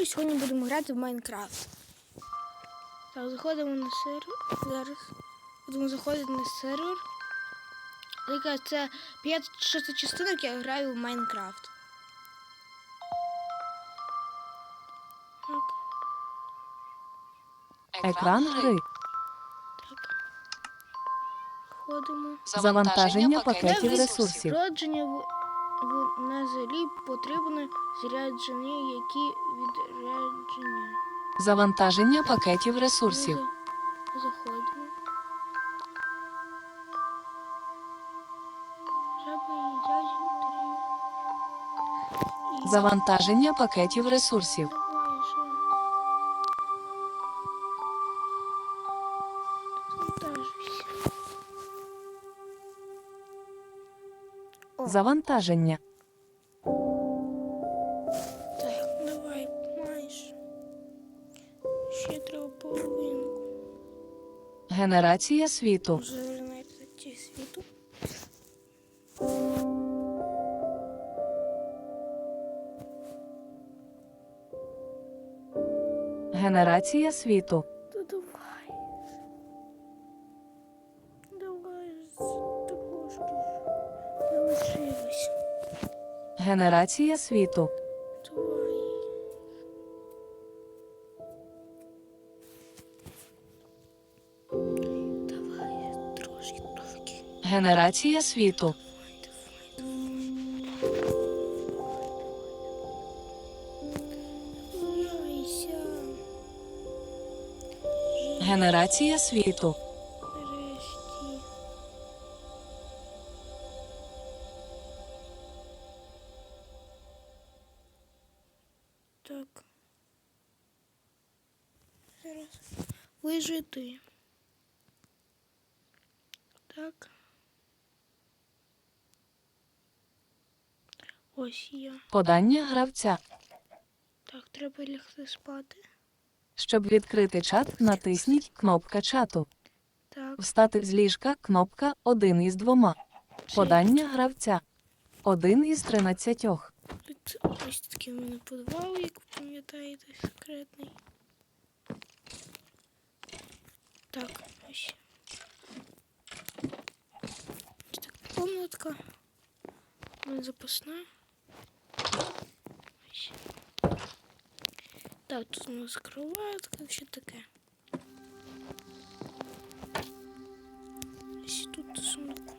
Артур і сьогодні будемо грати в Майнкрафт. Так, заходимо на сервер. Зараз будемо заходити на сервер. Яка це 5-6 частинок я граю в Майнкрафт. Екран гри. так. Входимо. Завантаження пакетів ресурсів. В, на землі потрібно зрядження, які відрядження. Завантаження пакетів ресурсів. Заходимо. Завантаження пакетів ресурсів. Завантаження. так, давай, майже. Ще треба половинку. Генерація світу. Вже світу. Генерація світу. Залишилось. Генерація світу. Давай. Давай трошки, трошки. Генерація світу. Генерація світу. Так. Зараз вижити. Так. Ось я. Подання гравця. Так, треба лягти спати. Щоб відкрити чат, натисніть кнопка чату. Так. Встати з ліжка кнопка 1 із двома. Подання гравця. 1 із 13. Тут ось такий у мене підвал, як ви пам'ятаєте, секретний. Так, ось. Ось така комнатка. У мене запасна. Ось. Так, тут у нас кроватка, все таке. Ось тут сундук.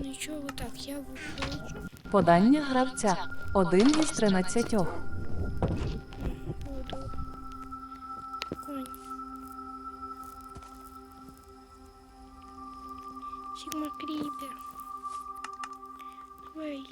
Нічого, так, я виходжу. Подання гравця. Один із тринадцятьох. Сигма Крипер. Давай.